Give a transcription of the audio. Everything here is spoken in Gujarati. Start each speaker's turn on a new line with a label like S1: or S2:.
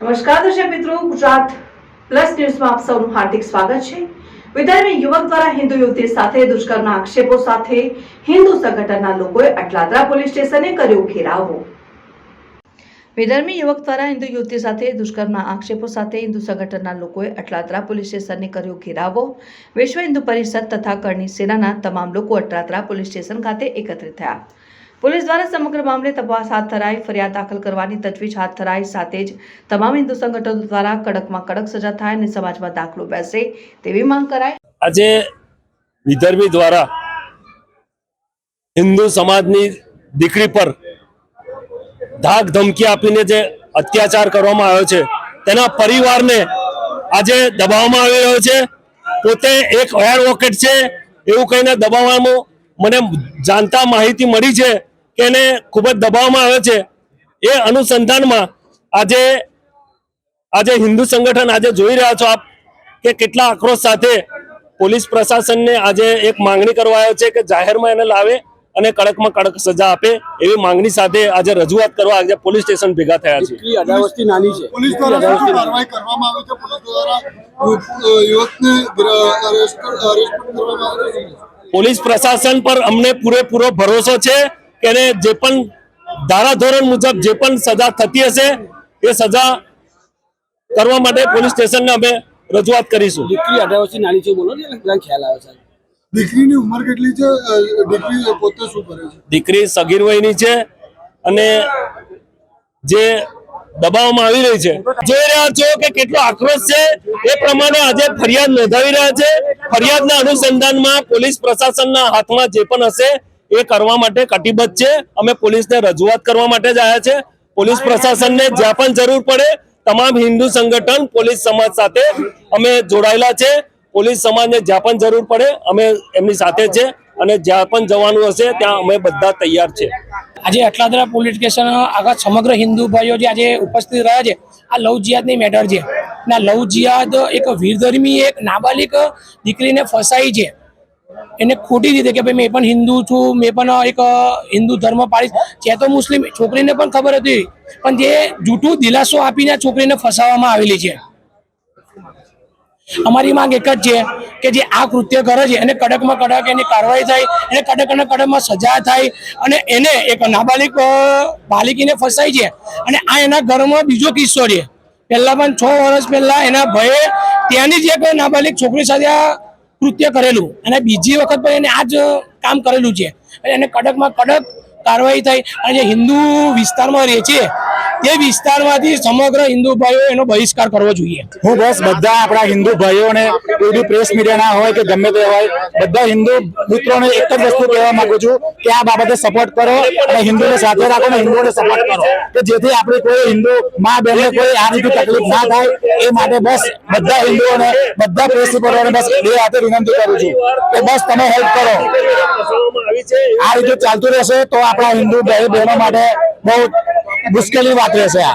S1: નમસ્કાર દર્શક મિત્રો, ગુજરાત પ્લસ ન્યૂઝમાં આપ સૌનું હાર્દિક સ્વાગત છે. વિદર્ભ યુવક દ્વારા હિન્દુ યુવતી સાથે દુષ્કર્મના આક્ષેપો સાથે હિન્દુ સંગઠનના લોકોએ અટલાદરા પોલીસ સ્ટેશને કર્યો ઘેરાવો. વિદર્ભી યુવક દ્વારા હિન્દુ યુવતી સાથે દુષ્કર્મના આક્ષેપો સાથે હિન્દુ સંગઠનના લોકોએ અટલાદરા પોલીસ સ્ટેશનને કર્યો ઘેરાવો. વિશ્વ હિન્દુ પરિષદ તથા કરણી સેનાના તમામ લોકો અટલાદરા પોલીસ સ્ટેશન ખાતે એકત્રિત થયા. પોલીસ દ્વારા સમગ્ર મામલે તપાસ હાથ ધરાઈ ફરિયાદ દાખલ કરવાની તજવીજ હાથ ધરાઈ સાથે જ તમામ હિન્દુ સંગઠનો દ્વારા કડકમાં કડક સજા થાય અને સમાજમાં દાખલો બેસે તેવી માંગ કરાઈ.
S2: આજે વિદર્ભી દ્વારા હિન્દુ સમાજની દીકરી પર ધાક ધમકી આપીને જે અત્યાચાર કરવામાં આવ્યો છે, તેના પરિવારને આજે દબાવવામાં આવી રહ્યો છે. પોતે એક એડવોકેટ છે, એવું કહીને દબાવવામાં મને જાણતા માહિતી મળી છે. કે એને ખૂબ જ દબાવવામાં આવે છે. એ અનુસંધાનમાં આજે આજે હિન્દુ સંગઠન આજે જોઈ રહ્યા છો આપ કે કેટલા આક્રોશ સાથે પોલીસ પ્રશાસનને આજે એક માંગણી કરવા આવ્યો છે કે જાહેરમાં એને લાવે અને કડકમાં કડક સજા આપે એવી માંગણી સાથે આજે રજૂઆત કરવા આજે પોલીસ સ્ટેશન ભેગા થયા છે.
S3: નાની છે.
S4: પોલીસ દ્વારા
S3: અઢાર
S4: શું
S3: વર્ષથી નાની.
S4: કાર્યવાહી કરવામાં આવી છે? પોલીસ દ્વારા યુવકને અરેસ્ટ અરેસ્ટ કરવામાં આવે છે?
S2: પોલીસ પ્રશાસન પર અમને પૂરેપૂરો ભરોસો છે. એને જે પણ ધારાધોરણ મુજબ જે પણ સજા થતી હશે એ સજા કરવા માટે પોલીસ સ્ટેશનને અમે રજૂઆત કરીશું.
S3: દીકરી અઢાર વર્ષથી નાની છે બોલો ને ખ્યાલ આવે છે.
S4: દીકરીની ઉંમર કેટલી છે? દીકરી પોતે શું કરે છે?
S2: દીકરી સગીર વયની છે અને જે દબાવવામાં આવી રહી છે. જોઈ રહ્યા છો કે કેટલો આક્રોશ છે. એ પ્રમાણે આજે ફરિયાદ નોંધાવી રહ્યા છે. ફરિયાદના અનુસંધાનમાં પોલીસ પ્રશાસનના હાથમાં જે પણ હશે એ કરવા માટે કટિબદ્ધ છે. અમે પોલીસને રજૂઆત કરવા માટે જ આવ્યા છે. પોલીસ પ્રશાસનને જ્યાં પણ જરૂર પડે તમામ હિન્દુ સંગઠન, પોલીસ સમાજ સાથે અમે જોડાયેલા છે. પોલીસ સમાજને જ્યાં પણ જરૂર પડે અમે એમની સાથે છે અને જ્યાં પણ જવાનું હશે ત્યાં અમે બધા તૈયાર છે.
S5: આજે અટલાદરા પોલીસ સ્ટેશન આગળ સમગ્ર હિન્દુ ભાઈઓ જે આજે ઉપસ્થિત રહ્યા છે, આ લવ જિયાદની મેટર છે. ના લવ જિયાદ એક વીરધર્મી, એક નાબાલિક દીકરીને ફસાઈ છે. એને ખોટી રીતે કે ભાઈ મેં પણ હિન્દુ છું, મેં પણ એક હિન્દુ ધર્મ પાડીશ. છે તો મુસ્લિમ છોકરીને પણ ખબર હતી, પણ જે જૂઠું દિલાસો આપીને છોકરીને ફસાવવામાં આવેલી છે. અમારી માંગ એક જ છે કે જે આ કૃત્ય કરે છે, એને કડકમાં કડક એની કાર્યવાહી થાય, એને કડક અને કડકમાં સજા થાય, અને એને એક નાબાલિક બાલિકીને ફસાય છે. અને આ એના ઘરમાં બીજો કિસ્સો છે. પહેલા પણ છ વર્ષ પહેલા એના ભયે ત્યાંની જ એક નાબાલિક છોકરી સાથે કૃત્ય કરેલું. અને બીજી વખત પણ એને આ જ કામ કરેલું છે. અને એને કડકમાં કડક કાર્યવાહી થઈ. અને જે હિન્દુ વિસ્તારમાં રહે છે તે વિસ્તારમાંથી સમગ્ર હિન્દુ ભાઈઓ એનો બહિષ્કાર કરવો જોઈએ.
S6: હું બસ બધા આપણા હિન્દુ ભાઈઓને બી પ્રેસ મીડિયાના હોય કે ગમે તે હોય, બધા હિન્દુ મિત્રોને એક જ વસ્તુ કહેવા માંગુ છું કે આ બાબતે સપોર્ટ કરો અને હિન્દુને સાથે રાખો અને હિન્દુઓને સપોર્ટ કરો. કે જેથી આપણી કોઈ હિન્દુ મા બહેનને કોઈ આ રીતે તકલીફ ના થાય, એ માટે બસ બધા હિન્દુઓને, બધા પ્રેસ રિપોર્ટરોને બસ બે હાથે વિનંતી કરું છું કે બસ તમે હેલ્પ કરો. આ રીતે ચાલતું રહેશે તો આપણા હિન્દુ ભાઈ બહેનો માટે બહુ મુશ્કેલી વાત રહેશે આ.